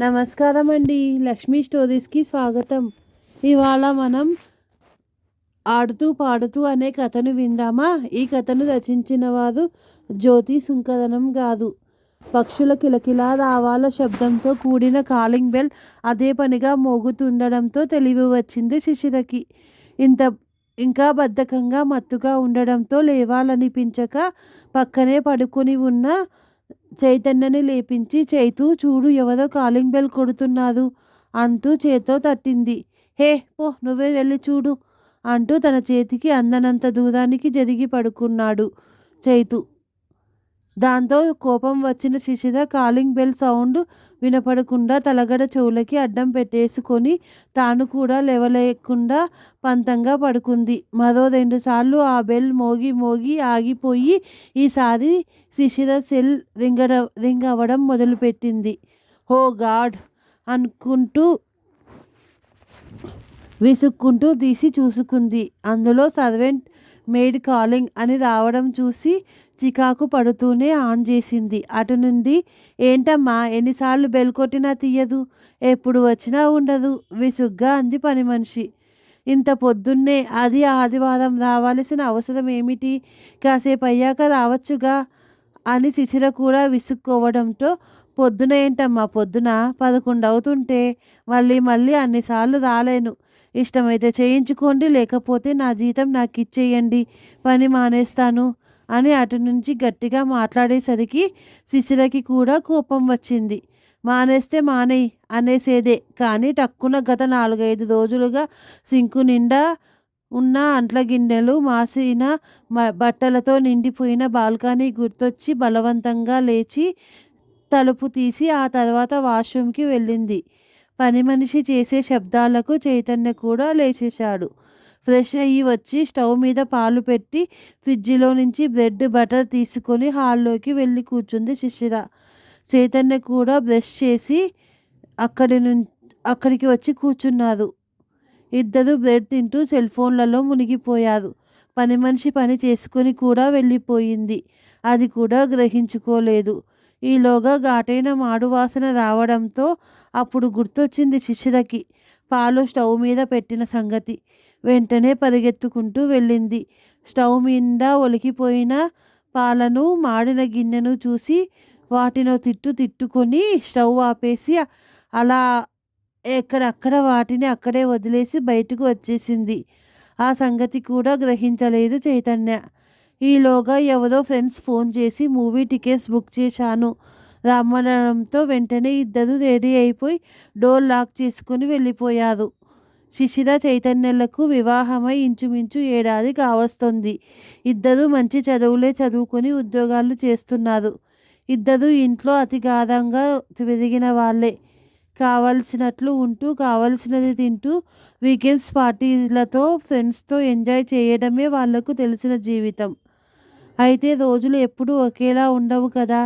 నమస్కారం అండి లక్ష్మీ స్టోరీస్కి స్వాగతం. ఇవాళ మనం ఆడుతూ పాడుతూ అనే కథను విందామా? ఈ కథను రచించిన వారు జ్యోతి సుంకరణం గారు. పక్షుల కిలకిలా రావాల శబ్దంతో కూడిన కాలింగ్ బెల్ అదే పనిగా మోగుతుండడంతో తెలివి వచ్చింది శిశిరకి. ఇంత ఇంకా బద్ధకంగా మత్తుగా ఉండడంతో లేవాలనిపించక పక్కనే పడుకొని ఉన్న చైతన్యని లేపించి చైతు చూడు ఎవరో కాలింగ్ బెల్ కొడుతున్నారు అంటూ చేత్తో తట్టింది. హే పో నువ్వే వెళ్ళి చూడు అంటూ తన చేతికి అందనంత దూరానికి జరిగి పడుకున్నాడు. చైతు దాంతో కోపం వచ్చిన శిశిర కాలింగ్ బెల్ సౌండ్ వినపడకుండా తలగడ చెవులకి అడ్డం పెట్టేసుకొని తాను కూడా లేవలేకుండా పంతంగా పడుకుంది. మరో రెండుసార్లు ఆ బెల్ మోగి మోగి ఆగిపోయి ఈసారి శిశిర సెల్ రింగడ రింగ్ అవ్వడం మొదలుపెట్టింది. హో గాడ్! అనుకుంటూ విసుక్కుంటూ తీసి చూసుకుంది. అందులో సర్వెంట్ మేడ్ కాలింగ్ అని రావడం చూసి చికాకు పడుతూనే ఆన్ చేసింది. అటు నుండి ఏంటమ్మా ఎన్నిసార్లు బెల్ కొట్టినా తీయదు ఎప్పుడు వచ్చినా ఉండదు విసుగ్గా అంది పని మనిషి. ఇంత పొద్దున్నే అది ఆదివారం రావాల్సిన అవసరం ఏమిటి? కాసేపు అయ్యాక రావచ్చుగా అని శిశిర కూడా విసుక్కోవడంతో పొద్దున ఏంటమ్మా పొద్దున పదకొండు అవుతుంటే మళ్ళీ మళ్ళీ అన్నిసార్లు రాలేను. ఇష్టమైతే చేయించుకోండి లేకపోతే నా జీతం నాకు ఇచ్చేయండి పని మానేస్తాను. అని అటు నుంచి గట్టిగా మాట్లాడేసరికి శిశిరకి కూడా కోపం వచ్చింది. మానేస్తే మానేయి అనేసేదే కానీ టక్కున గత నాలుగైదు రోజులుగా సింకు నిండా ఉన్న అంట్ల గిన్నెలు మాసిన బట్టలతో నిండిపోయిన బాల్కనీ గుర్తొచ్చి బలవంతంగా లేచి తలుపు తీసి ఆ తర్వాత వాష్రూమ్కి వెళ్ళింది. పని మనిషి చేసే శబ్దాలకు చైతన్య కూడా లేచేశాడు. ఫ్రెష్ అయ్యి వచ్చి స్టవ్ మీద పాలు పెట్టి ఫ్రిడ్జ్లో నుంచి బ్రెడ్ బటర్ తీసుకొని హాల్లోకి వెళ్ళి కూర్చుంది శిశిర. చైతన్య కూడా బ్రష్ చేసి అక్కడి నుంచి అక్కడికి వచ్చి కూర్చున్నారు ఇద్దరు బ్రెడ్ తింటూ సెల్ ఫోన్లలో మునిగిపోయారు. పని మనిషి పని చేసుకొని కూడా వెళ్ళిపోయింది. అది కూడా గ్రహించుకోలేదు. ఈలోగా ఘాటైన మాడువాసన రావడంతో అప్పుడు గుర్తొచ్చింది శిశిరకి. పాలు స్టవ్ మీద పెట్టిన సంగతి. వెంటనే పరిగెత్తుకుంటూ వెళ్ళింది. స్టవ్ మీద ఒలికిపోయిన పాలను మాడిన గిన్నెను చూసి వాటిలో తిట్టు తిట్టుకొని స్టవ్ ఆపేసి అలా ఎక్కడక్కడ వాటిని అక్కడే వదిలేసి బయటకు వచ్చేసింది. ఆ సంగతి కూడా గ్రహించలేదు చైతన్య. ఈలోగా ఎవరో ఫ్రెండ్స్ ఫోన్ చేసి మూవీ టికెట్స్ బుక్ చేశాను. రమ్మనడంతో వెంటనే ఇద్దరు రెడీ అయిపోయి డోర్ లాక్ చేసుకుని వెళ్ళిపోయారు. శిశిర చైతన్యలకు వివాహమై ఇంచుమించు ఏడాది కావస్తుంది. ఇద్దరు మంచి చదువులే చదువుకొని ఉద్యోగాలు చేస్తున్నారు. ఇద్దరు ఇంట్లో అతి గాఢంగా పెరిగిన వాళ్ళే. కావలసినట్లు ఉంటూ కావలసినది తింటూ వీకెండ్స్ పార్టీలతో ఫ్రెండ్స్తో ఎంజాయ్ చేయడమే వాళ్ళకు తెలిసిన జీవితం. అయితే రోజులు ఎప్పుడూ ఒకేలా ఉండవు కదా.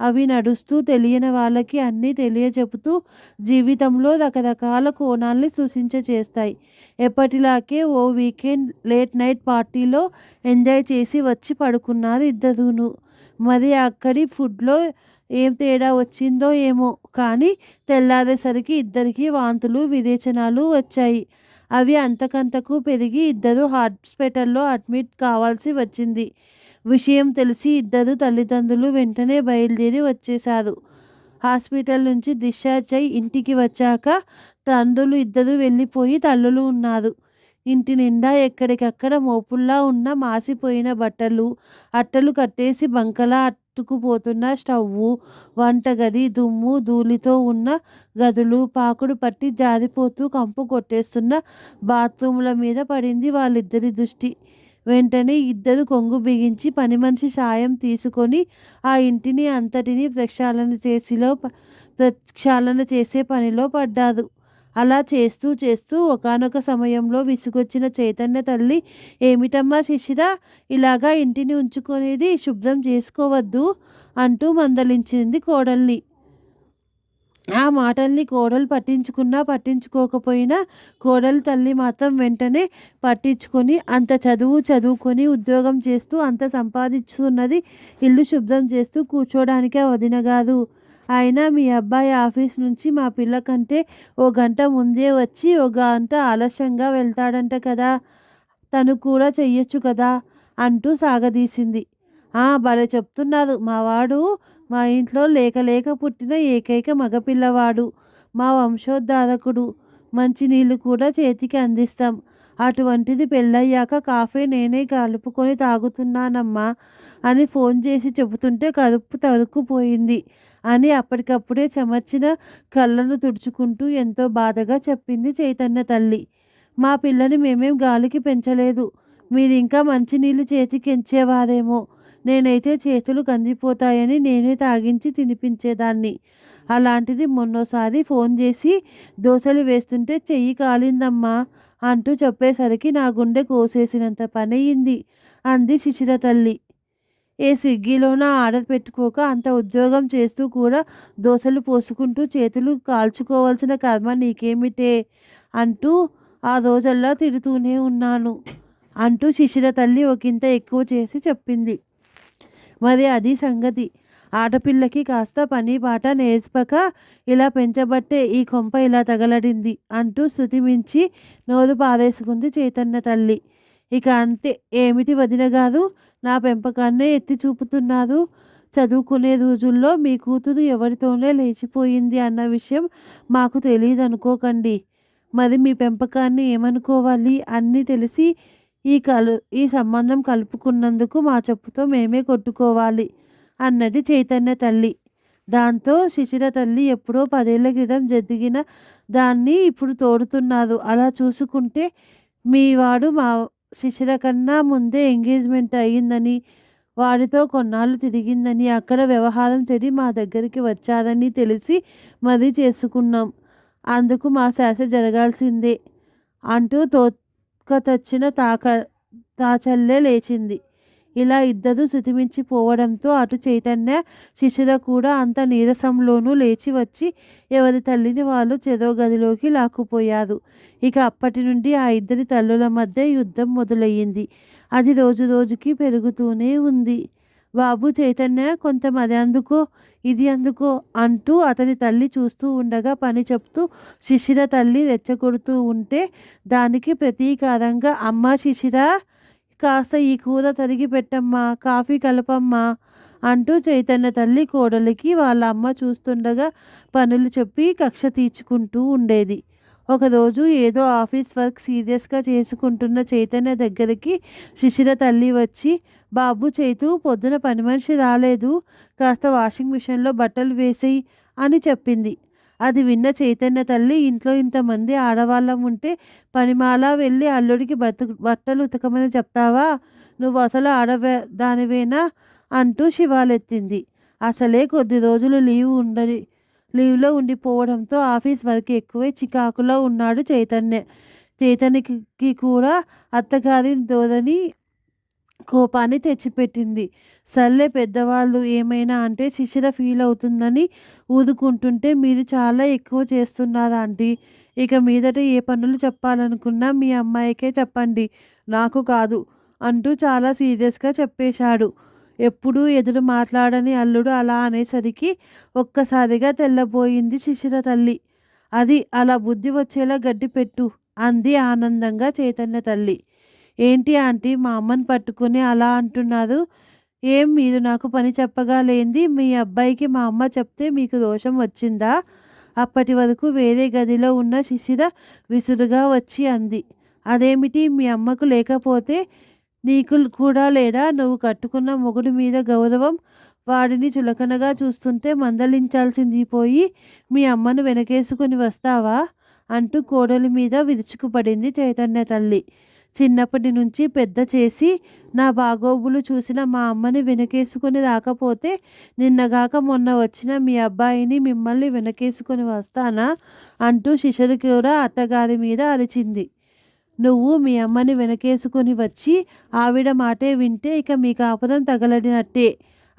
అవి నడుస్తూ తెలియని వాళ్ళకి అన్నీ తెలియచెపుతూ జీవితంలో రకరకాల కోణాల్ని సూచించ చేస్తాయి ఎప్పటిలాగే ఓ వీకెండ్ లేట్ నైట్ పార్టీలో ఎంజాయ్ చేసి వచ్చి పడుకున్నారు ఇద్దరును. మరి అక్కడి ఫుడ్లో ఏం తేడా వచ్చిందో ఏమో కానీ తెల్లారేసరికి ఇద్దరికి వాంతులు విరేచనాలు వచ్చాయి. అవి అంతకంతకు పెరిగి ఇద్దరు హాస్పిటల్లో అడ్మిట్ కావాల్సి వచ్చింది. విషయం తెలిసి ఇద్దరు తల్లిదండ్రులు వెంటనే బయలుదేరి వచ్చేశారు. హాస్పిటల్ నుంచి డిశ్చార్జ్ అయి ఇంటికి వచ్చాక తండ్రులు ఇద్దరు వెళ్ళిపోయి తల్లులు ఉన్నారు. ఇంటి నిండా ఎక్కడికక్కడ మోపుల్లా ఉన్న మాసిపోయిన బట్టలు అట్టలు కట్టేసి బంకలా అట్టుకుపోతున్న స్టవ్వు వంటగది దుమ్ము ధూళితో ఉన్న గదులు పాకుడు పట్టి జారిపోతూ కంపు కొట్టేస్తున్న బాత్రూముల మీద పడింది వాళ్ళిద్దరి దృష్టి. వెంటనే ఇద్దరు కొంగు బిగించి పని మనిషి సాయం తీసుకొని ఆ ఇంటిని అంతటిని ప్రక్షాళన చేసిలో ప్రక్షాళన చేసే పనిలో పడ్డారు. అలా చేస్తూ చేస్తూ ఒకనొక సమయంలో విసుగొచ్చిన చైతన్య తల్లి ఏమిటమ్మా శిశిర? ఇలాగా ఇంటిని ఉంచుకునేది శుభ్రం చేసుకోవద్దు అంటూ మందలించింది కోడల్ని. ఆ మాటల్ని కోడలు పట్టించుకున్నా పట్టించుకోకపోయినా కోడలు తల్లి మాత్రం వెంటనే పట్టించుకొని అంత చదువు చదువుకొని ఉద్యోగం చేస్తూ అంత సంపాదించుతున్నది ఇల్లు శుభ్రం చేస్తూ కూర్చోడానికే వదిన కాదు. అయినా మీ అబ్బాయి ఆఫీస్ నుంచి మా పిల్ల కంటే ఓ గంట ముందే వచ్చి ఓ గంట ఆలస్యంగా వెళ్తాడంట కదా. తను కూడా చెయ్యొచ్చు కదా అంటూ సాగదీసింది. భలే చెప్తున్నారు మావాడు మా ఇంట్లో లేక లేక పుట్టిన ఏకైక మగపిల్లవాడు మా వంశోద్ధారకుడు. మంచినీళ్ళు కూడా చేతికి అందిస్తాం. అటువంటిది పెళ్ళయ్యాక కాఫీ నేనే కలుపుకొని తాగుతున్నానమ్మా అని ఫోన్ చేసి చెబుతుంటే కడుపు తరుక్కుపోయింది అని అప్పటికప్పుడే చెమర్చిన కళ్ళను తుడుచుకుంటూ ఎంతో బాధగా చెప్పింది చైతన్య తల్లి. మా పిల్లని మేమేం గాలికి పెంచలేదు. మీరు ఇంకా మంచినీళ్ళు చేతికి ఎంచేవారేమో. నేనైతే చేతులు కందిపోతాయని నేనే తాగించి తినిపించేదాన్ని. అలాంటిది మొన్నోసారి ఫోన్ చేసి దోశలు వేస్తుంటే చెయ్యి కాలిందమ్మా అంటూ చెప్పేసరికి నా గుండె కోసేసినంత పనయ్యింది అంది శిశిర తల్లి. ఏ స్విగ్గీలోనా ఆర్డర్ పెట్టుకోక అంత ఉద్యోగం చేస్తూ కూడా దోశలు పోసుకుంటూ చేతులు కాల్చుకోవాల్సిన కర్మ నీకేమిటే అంటూ ఆ రోజల్లా తిడుతూనే ఉన్నాను అంటూ శిశిర తల్లి ఒకంత ఎక్కువ చేసి చెప్పింది. మరి అది సంగతి. ఆడపిల్లకి కాస్త పని పాట నేర్పక ఇలా పెంచబట్టే ఈ కొంప ఇలా తగలడింది అంటూ శృతిమించి నోరు పారేసుకుంది చైతన్య తల్లి. ఇక అంతే ఏమిటి వదిన గారు? నా పెంపకాన్నే ఎత్తి చూపుతున్నారు. చదువుకునే రోజుల్లో మీ కూతురు ఎవరితోనే లేచిపోయింది అన్న విషయం మాకు తెలియదు అనుకోకండి మరి మీ పెంపకాన్ని ఏమనుకోవాలి? అన్నీ తెలిసి ఈ కలు ఈ సంబంధం కలుపుకున్నందుకు మా చెప్పుతో మేమే కొట్టుకోవాలి అన్నది చైతన్య తల్లి. దాంతో శిశిర తల్లి ఎప్పుడో పదేళ్ళ క్రితం జరిగిన దాన్ని ఇప్పుడు తోడుతున్నారు అలా చూసుకుంటే మీ వాడు మా శిశిర కన్నా ముందే ఎంగేజ్మెంట్ అయ్యిందని వాడితో కొన్నాళ్ళు తిరిగిందని అక్కడ వ్యవహారం చెడి మా దగ్గరికి వచ్చారని తెలిసి మరీ చేసుకున్నాం. అందుకు మా శాస జరగాల్సిందే అంటూ తో తోకతచ్చిన తాక తాచల్లే లేచింది. ఇలా ఇద్దరు శృతిమించిపోవడంతో అటు చైతన్య శిశిర కూడా అంత నీరసంలోనూ లేచి వచ్చి ఎవరి తల్లిని వాళ్ళు చెరో గదిలోకి లాక్కుపోయారు. ఇక అప్పటి నుండి ఆ ఇద్దరి తల్లుల మధ్య యుద్ధం మొదలయ్యింది. అది రోజు రోజుకి పెరుగుతూనే ఉంది. బాబు చైతన్య కొంచెం అది అందుకో ఇది అందుకో అంటూ అతని తల్లి చూస్తూ ఉండగా పని చెప్తూ శిశిర తల్లి రెచ్చగొడుతూ ఉంటే దానికి ప్రతీకారంగా అమ్మ శిశిర కాస్త ఈ కూర తరిగి పెట్టమ్మా కాఫీ కలపమ్మా అంటూ చైతన్య తల్లి కోడలికి వాళ్ళ అమ్మ చూస్తుండగా పనులు చెప్పి కక్ష తీర్చుకుంటూ ఉండేది. ఒకరోజు ఏదో ఆఫీస్ వర్క్ సీరియస్గా చేసుకుంటున్న చైతన్య దగ్గరికి శిశిర తల్లి వచ్చి బాబు చేతు పొద్దున పని మనిషి రాలేదు. కాస్త వాషింగ్ మిషన్లో బట్టలు వేసేయి అని చెప్పింది. అది విన్న చైతన్య తల్లి ఇంట్లో ఇంతమంది ఆడవాళ్ళం ఉంటే పనిమాల వెళ్ళి అల్లుడికి బతు బట్టలు ఉతకమని చెప్తావా? నువ్వు అసలు ఆడవే దానివేనా? అంటూ శివాలెత్తింది. అసలే కొద్ది రోజులు లీవ్ ఉండని లీవ్లో ఉండిపోవడంతో ఆఫీస్ వర్క్ ఎక్కువై చికాకులో ఉన్నాడు చైతన్య. చైతన్యకి కూడా అత్తగారి ధోరణి కోపాన్ని తెచ్చిపెట్టింది. సర్లే పెద్దవాళ్ళు ఏమైనా అంటే శిశిర ఫీల్ అవుతుందని ఊదుకుంటుంటే మీరు చాలా ఎక్కువ చేస్తున్నారా ఆంటీ? ఇక మీదట ఏ పనులు చెప్పాలనుకున్నా మీ అమ్మాయికే చెప్పండి. నాకు కాదు అంటూ చాలా సీరియస్గా చెప్పేశాడు. ఎప్పుడూ ఎదురు మాట్లాడని అల్లుడు అలా అనేసరికి ఒక్కసారిగా తెల్లబోయింది శిశిర తల్లి. అది అలా బుద్ధి వచ్చేలా గడ్డి పెట్టు అంది ఆనందంగా చైతన్య తల్లి. ఏంటి ఆంటీ మా అమ్మని పట్టుకుని అలా అంటున్నారు? ఏం మీరు నాకు పని చెప్పగా లేంది? మీ అబ్బాయికి మా అమ్మ చెప్తే మీకు దోషం వచ్చిందా? అప్పటి వరకు వేరే గదిలో ఉన్న శిశిర విసురుగా వచ్చి అంది. అదేమిటి మీ అమ్మకు లేకపోతే నీకు కూడా లేదా? నువ్వు కట్టుకున్న మొగుడు మీద గౌరవం వాడిని చులకనగా చూస్తుంటే మందలించాల్సింది పోయి మీ అమ్మను వెనకేసుకుని వస్తావా? అంటూ కోడలి మీద విరుచుకుపడింది చైతన్య తల్లి. చిన్నప్పటి నుంచి పెద్ద చేసి నా బాగోబులు చూసిన మా అమ్మని వెనకేసుకొని రాకపోతే నిన్నగాక మొన్న వచ్చిన మీ అబ్బాయిని మిమ్మల్ని వెనకేసుకొని వస్తానా? అంటూ శిశురు కూడా అత్తగారి మీద అరిచింది. నువ్వు మీ అమ్మని వెనకేసుకొని వచ్చి ఆవిడ మాటే వింటే ఇక మీ కాపురం తగలడినట్టే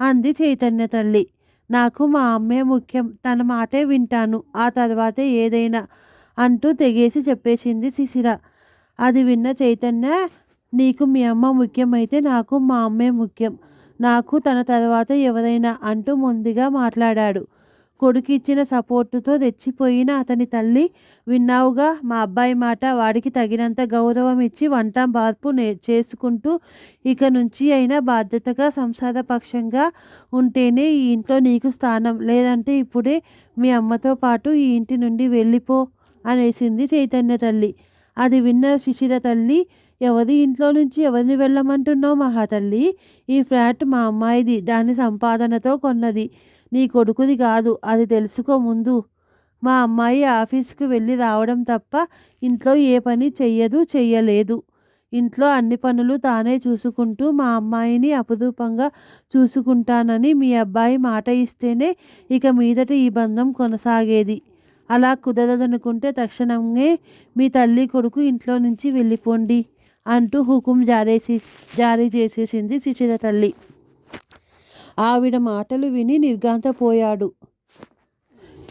అంది చైతన్య తల్లి. నాకు మా అమ్మే ముఖ్యం తన మాటే వింటాను ఆ తర్వాతే ఏదైనా అంటూ తెగేసి చెప్పేసింది శిశిర. అది విన్న చైతన్య నీకు మీ అమ్మ ముఖ్యమైతే నాకు మా అమ్మే ముఖ్యం నాకు తన తర్వాత ఎవరైనా అంటూ ముందుగా మాట్లాడాడు. కొడుకు ఇచ్చిన సపోర్టుతో తెచ్చిపోయిన అతని తల్లి విన్నావుగా మా అబ్బాయి మాట వాడికి తగినంత గౌరవం ఇచ్చి వంట మార్పు నే చేసుకుంటూ ఇక నుంచి అయినా బాధ్యతగా సంసారపక్షంగా ఉంటేనే ఈ ఇంట్లో నీకు స్థానం. లేదంటే ఇప్పుడే మీ అమ్మతో పాటు ఈ ఇంటి నుండి వెళ్ళిపో అనేసింది చైతన్య తల్లి. అది విన్న శిశిర తల్లి ఎవరి ఇంట్లో నుంచి ఎవరిని వెళ్ళమంటున్నావు మహాతల్లి? ఈ ఫ్లాట్ మా అమ్మాయిది దాని సంపాదనతో కొన్నది. నీ కొడుకుది కాదు అది తెలుసుకో ముందు. మా అమ్మాయి ఆఫీస్కి వెళ్ళి రావడం తప్ప ఇంట్లో ఏ పని చెయ్యదు చెయ్యలేదు. ఇంట్లో అన్ని పనులు తానే చూసుకుంటూ మా అమ్మాయిని అపురూపంగా చూసుకుంటానని మీ అబ్బాయి మాట ఇస్తేనే ఇక మీదట ఈ బంధం కొనసాగేది. అలా కుదరదనుకుంటే తక్షణమే మీ తల్లి కొడుకు ఇంట్లో నుంచి వెళ్ళిపోండి అంటూ హుకుం జారేసి జారీ చేసేసింది శిశిర తల్లి. ఆవిడ మాటలు విని నిర్గాంతపోయాడు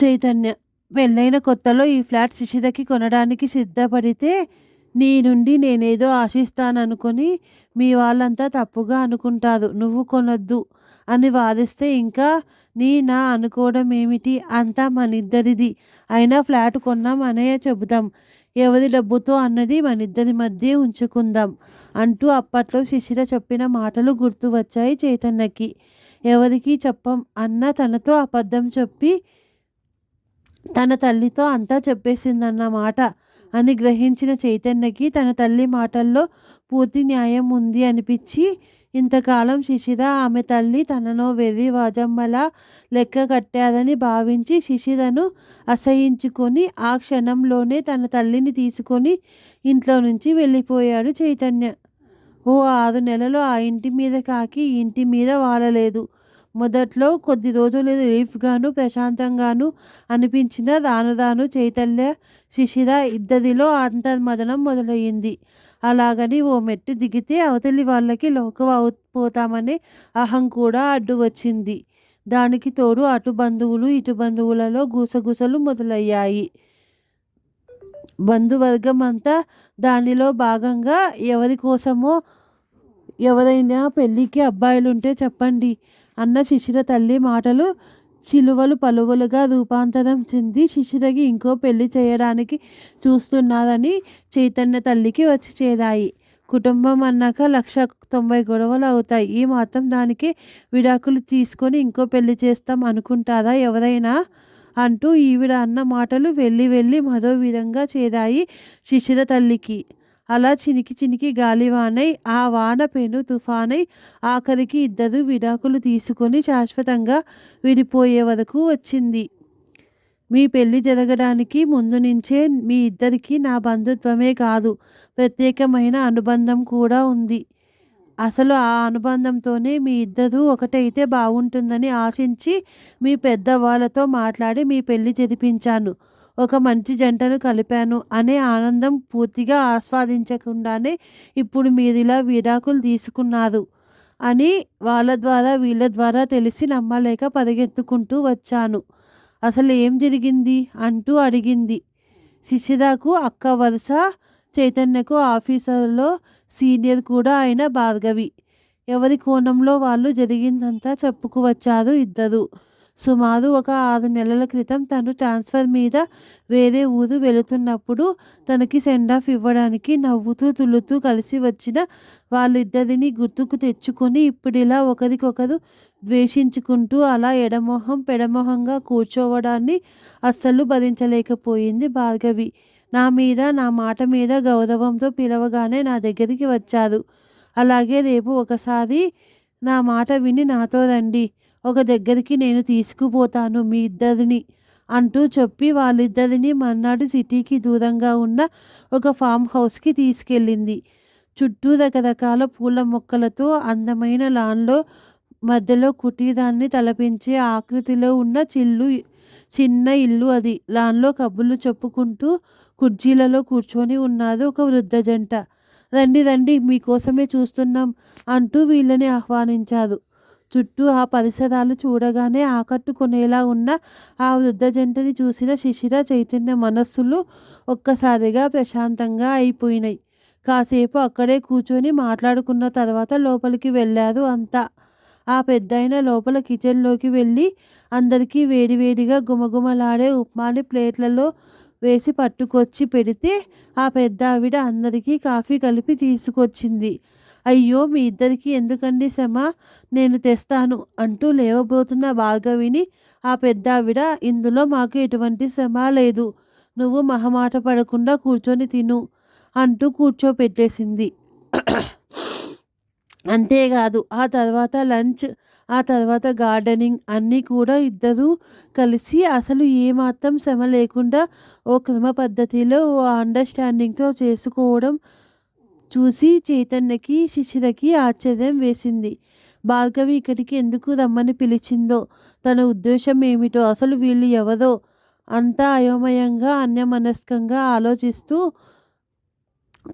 చైతన్య పెళ్ళైన కొత్తలో ఈ ఫ్లాట్ శిశిరకి కొనడానికి సిద్ధపడితే నీ నుండి నేనేదో ఆశిస్తాననుకొని మీ వాళ్ళంతా తప్పుగా అనుకుంటారు. నువ్వు కొనొద్దు అని వాదిస్తే ఇంకా నీ నా అనుకోవడం ఏమిటి అంతా మనిద్దరిది. అయినా ఫ్లాట్ కొన్నాం అనే చెబుదాం. ఎవరి డబ్బుతో అన్నది మనిద్దరి మధ్య ఉంచుకుందాం అంటూ అప్పట్లో శిశిర చెప్పిన మాటలు గుర్తు వచ్చాయి చైతన్యకి. ఎవరికి చెప్పం. అన్న తనతో అబద్ధం చెప్పి తన తల్లితో అంతా చెప్పేసిందన్నమాట అని గ్రహించిన చైతన్యకి తన తల్లి మాటల్లో పూర్తి న్యాయం ఉంది అనిపించి ఇంతకాలం శిశిర ఆమె తల్లి తనను వెర్రి వాజమ్మలా లెక్క కట్టారని భావించి శిశిరను అసహించుకొని ఆ క్షణంలోనే తన తల్లిని తీసుకొని ఇంట్లో నుంచి వెళ్ళిపోయాడు చైతన్య. ఓ ఆరు నెలలు ఆ ఇంటి మీద కాకి ఇంటి మీద వాలలేదు. మొదట్లో కొద్ది రోజులు రిలీఫ్గాను ప్రశాంతంగాను అనిపించిన రాను రాను చైతన్య శిశిర ఇద్దరిలో అంతర్మదనం మొదలయ్యింది. అలాగని ఓ మెట్టు దిగితే అవతలి వాళ్ళకి లోకం అవుపోతామనే అహం కూడా అడ్డు వచ్చింది. దానికి తోడు అటు బంధువులు ఇటు బంధువులలో గుసగుసలు మొదలయ్యాయి. బంధువర్గం అంతా దానిలో భాగంగా ఎవరి కోసమో ఎవరైనా పెళ్ళికి అబ్బాయిలుంటే చెప్పండి. అన్న శిశిర తల్లి మాటలు చిలువలు పలువలుగా రూపాంతరం చెంది శిశిరకి ఇంకో పెళ్ళి చేయడానికి చూస్తున్నారని చైతన్య తల్లికి వచ్చి చేరాయి. కుటుంబం అన్నాక లక్ష తొంభై గొడవలు అవుతాయి. ఈ మాత్రం దానికి విడాకులు తీసుకొని ఇంకో పెళ్ళి చేస్తాం అనుకుంటారా ఎవరైనా? అంటూ ఈవిడ అన్న మాటలు వెళ్ళి వెళ్ళి మరో విధంగా చేరాయి శిశిర తల్లికి. అలా చినికి చినికి గాలివానై ఆ వాన పెను తుఫానై ఆఖరికి ఇద్దరు విడాకులు తీసుకొని శాశ్వతంగా విడిపోయే వరకు వచ్చింది. మీ పెళ్ళి జరగడానికి ముందు నుంచే మీ ఇద్దరికీ నా బంధుత్వమే కాదు ప్రత్యేకమైన అనుబంధం కూడా ఉంది. అసలు ఆ అనుబంధంతోనే మీ ఇద్దరు ఒకటైతే బాగుంటుందని ఆశించి మీ పెద్దవాళ్ళతో మాట్లాడి మీ పెళ్ళి జరిపించాను. ఒక మంచి జంటను కలిపాను అనే ఆనందం పూర్తిగా ఆస్వాదించకుండానే ఇప్పుడు మీరు ఇలా విడాకులు తీసుకున్నారు అని వాళ్ళ ద్వారా వీళ్ళ ద్వారా తెలిసి నమ్మలేక పరిగెత్తుకుంటూ వచ్చాను. అసలు ఏం జరిగింది? అంటూ అడిగింది. శిశిరాకు అక్క వరుస చైతన్యకు ఆఫీసర్లో సీనియర్ కూడా అయిన భార్గవి. ఎవరి కోణంలో వాళ్ళు జరిగిందంతా చెప్పుకు వచ్చారు ఇద్దరు. సుమారు ఒక ఆరు నెలల క్రితం తను ట్రాన్స్ఫర్ మీద వేరే ఊరు వెళుతున్నప్పుడు తనకి సెండ్ ఆఫ్ ఇవ్వడానికి నవ్వుతూ తులుతూ కలిసి వచ్చిన వాళ్ళిద్దరిని గుర్తుకు తెచ్చుకొని ఇప్పుడు ఇలా ఒకరికొకరు ద్వేషించుకుంటూ అలా ఎడమొహం పెడమొహంగా కూర్చోవడాన్ని అస్సలు భరించలేకపోయింది భార్గవి. నా మీద నా మాట మీద గౌరవంతో పిలవగానే నా దగ్గరికి వచ్చారు. అలాగే రేపు ఒకసారి నా మాట విని నాతో రండి. ఒక దగ్గరికి నేను తీసుకుపోతాను మీ ఇద్దరిని అంటూ చెప్పి వాళ్ళిద్దరిని మర్నాడు సిటీకి దూరంగా ఉన్న ఒక ఫామ్ హౌస్కి తీసుకెళ్ళింది. చుట్టూ రకరకాల పూల మొక్కలతో అందమైన లాన్లో మధ్యలో కుటీరాన్ని తలపించే ఆకృతిలో ఉన్న చిల్లు చిన్న ఇల్లు అది. లాన్లో కబుర్లు చెప్పుకుంటూ కుర్చీలలో కూర్చొని ఉన్నారు ఒక వృద్ధ జంట. రండి రండి మీకోసమే చూస్తున్నాం అంటూ వీళ్ళని ఆహ్వానించారు. చుట్టూ ఆ పరిసరాలు చూడగానే ఆకట్టుకునేలా ఉన్న ఆ వృద్ధ జంటని చూసిన శిశిర చైతన్య మనస్సులు ఒక్కసారిగా ప్రశాంతంగా అయిపోయినాయి. కాసేపు అక్కడే కూర్చొని మాట్లాడుకున్న తర్వాత లోపలికి వెళ్ళారు అంతా. ఆ పెద్దయిన లోపల కిచెన్లోకి వెళ్ళి అందరికీ వేడివేడిగా గుమగుమలాడే ఉప్మాని ప్లేట్లలో వేసి పట్టుకొచ్చి పెడితే ఆ పెద్ద ఆవిడ అందరికీ కాఫీ కలిపి తీసుకొచ్చింది. అయ్యో మీ ఇద్దరికీ ఎందుకండి శ్రమ? నేను తెస్తాను అంటూ లేవబోతున్న భార్గవిని ఆ పెద్ద ఆవిడ ఇందులో మాకు ఎటువంటి శ్రమ లేదు. నువ్వు మహమాట పడకుండా కూర్చొని తిను అంటూ కూర్చోపెట్టేసింది. అంతేకాదు ఆ తర్వాత లంచ్ ఆ తర్వాత గార్డెనింగ్ అన్నీ కూడా ఇద్దరూ కలిసి అసలు ఏమాత్రం శ్రమ లేకుండా ఓ క్రమ పద్ధతిలో ఓ అండర్స్టాండింగ్తో చేసుకోవడం చూసి చైతన్యకి శిశిరకి ఆశ్చర్యం వేసింది. భార్గవి ఇక్కడికి ఎందుకు రమ్మని పిలిచిందో తన ఉద్దేశం ఏమిటో అసలు వీళ్ళు ఎవరో అంతా అయోమయంగా అన్యమనస్కంగా ఆలోచిస్తూ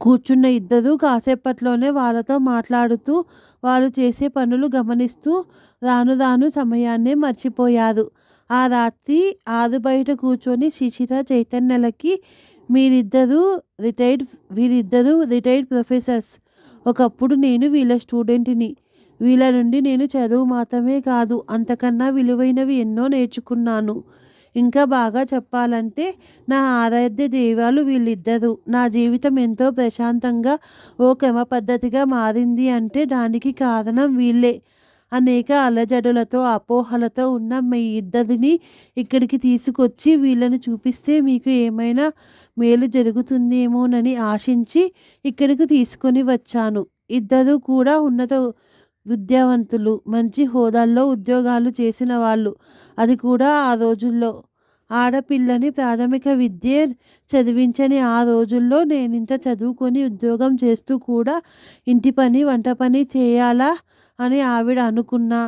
కూర్చున్న ఇద్దరు కాసేపట్లోనే వాళ్ళతో మాట్లాడుతూ వారు చేసే పనులు గమనిస్తూ రాను రాను సమయాన్నే మర్చిపోయారు. ఆ రాత్రి ఆరు బయట కూర్చొని శిశిర చైతన్యలకి మీరిద్దరూ రిటైర్డ్ వీరిద్దరూ రిటైర్డ్ ప్రొఫెసర్స్ ఒకప్పుడు నేను వీళ్ళ స్టూడెంట్ని వీళ్ళ నుండి నేను చదువు మాత్రమే కాదు అంతకన్నా విలువైనవి ఎన్నో నేర్చుకున్నాను. ఇంకా బాగా చెప్పాలంటే నా ఆరాధ్య దైవాలు వీళ్ళిద్దరూ. నా జీవితం ఎంతో ప్రశాంతంగా ఓ క్రమ పద్ధతిగా మారింది అంటే దానికి కారణం వీళ్ళే. అనేక అలజడులతో అపోహలతో ఉన్న మీ ఇద్దరిని ఇక్కడికి తీసుకొచ్చి వీళ్ళని చూపిస్తే మీకు ఏమైనా మేలు జరుగుతుందేమోనని ఆశించి ఇక్కడికి తీసుకొని వచ్చాను. ఇద్దరు కూడా ఉన్నత విద్యావంతులు మంచి హోదాల్లో ఉద్యోగాలు చేసిన వాళ్ళు. అది కూడా ఆ రోజుల్లో. ఆడపిల్లని ప్రాథమిక విద్య చదివించని ఆ రోజుల్లో నేను ఇంత చదువుకొని ఉద్యోగం చేస్తూ కూడా ఇంటి పని వంట పని చేయాలా అని ఆవిడ అనుకున్నా.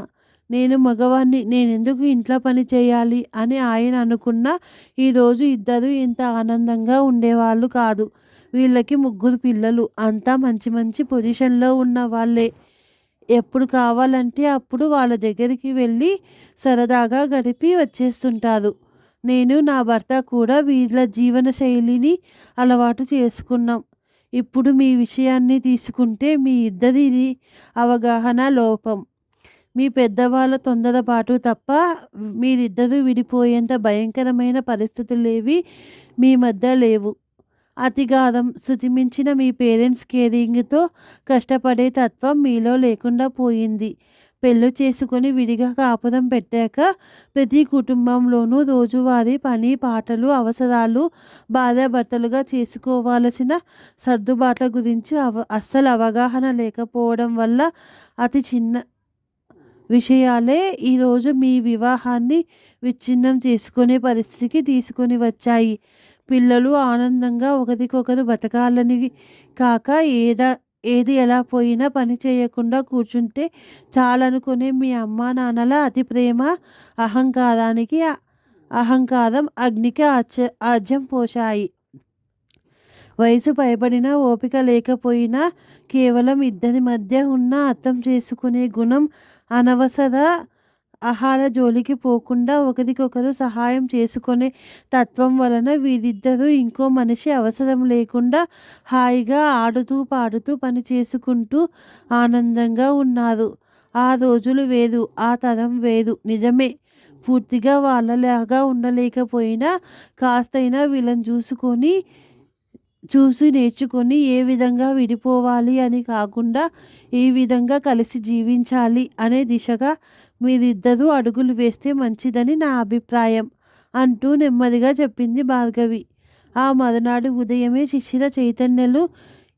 నేను మగవాణ్ణి నేను ఎందుకు ఇంట్లో పని చేయాలి అని ఆయన అనుకున్న ఈరోజు ఇద్దరు ఇంత ఆనందంగా ఉండేవాళ్ళు కాదు. వీళ్ళకి ముగ్గురు పిల్లలు. అంతా మంచి మంచి పొజిషన్లో ఉన్న వాళ్ళే. ఎప్పుడు కావాలంటే అప్పుడు వాళ్ళ దగ్గరికి వెళ్ళి సరదాగా గడిపి వచ్చేస్తుంటారు. నేను నా భర్త కూడా వీళ్ళ జీవన శైలిని అలవాటు చేసుకున్నాం. ఇప్పుడు మీ విషయాన్ని తీసుకుంటే మీ ఇద్దరిది అవగాహన లోపం. మీ పెద్దవాళ్ళ తొందరపాటు తప్ప మీరిద్దరూ విడిపోయేంత భయంకరమైన పరిస్థితులేవి మీ మధ్య లేవు. అతిగారం శృతిమించిన మీ పేరెంట్స్ కేరింగ్తో కష్టపడే తత్వం మీలో లేకుండా పోయింది. పెళ్ళి చేసుకొని విడిగా కాపురం పెట్టాక ప్రతి కుటుంబంలోనూ రోజువారీ పని పాటలు అవసరాలు భార్యాభర్తలుగా చేసుకోవాల్సిన సర్దుబాట్ల గురించి అవ అస్సలు అవగాహన లేకపోవడం వల్ల అతి చిన్న విషయాలే ఈరోజు మీ వివాహాన్ని విచ్ఛిన్నం చేసుకునే పరిస్థితికి తీసుకొని వచ్చాయి. పిల్లలు ఆనందంగా ఒకరికొకరు బతకాలని కాక ఏదా ఏది ఎలా పోయినా పని చేయకుండా కూర్చుంటే చాలనుకునే మీ అమ్మా నాన్నల అతి ప్రేమ అహంకారానికి అహంకారం అగ్నికి ఆచ ఆజ్యం పోశాయి. వయసు పైబడిన ఓపిక లేకపోయినా కేవలం ఇద్దరి మధ్య ఉన్న అర్థం చేసుకునే గుణం అనవసర ఆహార జోలికి పోకుండా ఒకరికొకరు సహాయం చేసుకునే తత్వం వలన వీరిద్దరూ ఇంకో మనిషి అవసరం లేకుండా హాయిగా ఆడుతూ పాడుతూ పని చేసుకుంటూ ఆనందంగా ఉన్నారు. ఆ రోజులు వేరు ఆ తరం వేరు. నిజమే పూర్తిగా వాళ్ళలాగా ఉండలేకపోయినా కాస్తైనా వీళ్ళని చూసుకొని చూసి నేర్చుకొని ఏ విధంగా విడిపోవాలి అని కాకుండా ఈ విధంగా కలిసి జీవించాలి అనే దిశగా మీరిద్దరూ అడుగులు వేస్తే మంచిదని నా అభిప్రాయం అంటూ నెమ్మదిగా చెప్పింది భార్గవి. ఆ మరునాడు ఉదయమే శిశిర చైతన్యలు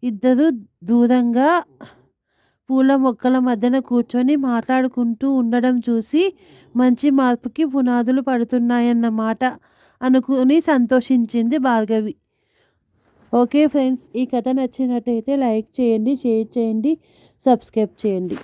ఇద్దరు దూరంగా పూల మొక్కల మధ్యన కూర్చొని మాట్లాడుకుంటూ ఉండడం చూసి మంచి మార్పుకి పునాదులు పడుతున్నాయన్నమాట అనుకుని సంతోషించింది భార్గవి. ఓకే ఫ్రెండ్స్ ఈ కథ నచ్చినట్టయితే లైక్ చేయండి షేర్ చేయండి సబ్స్క్రైబ్ చేయండి.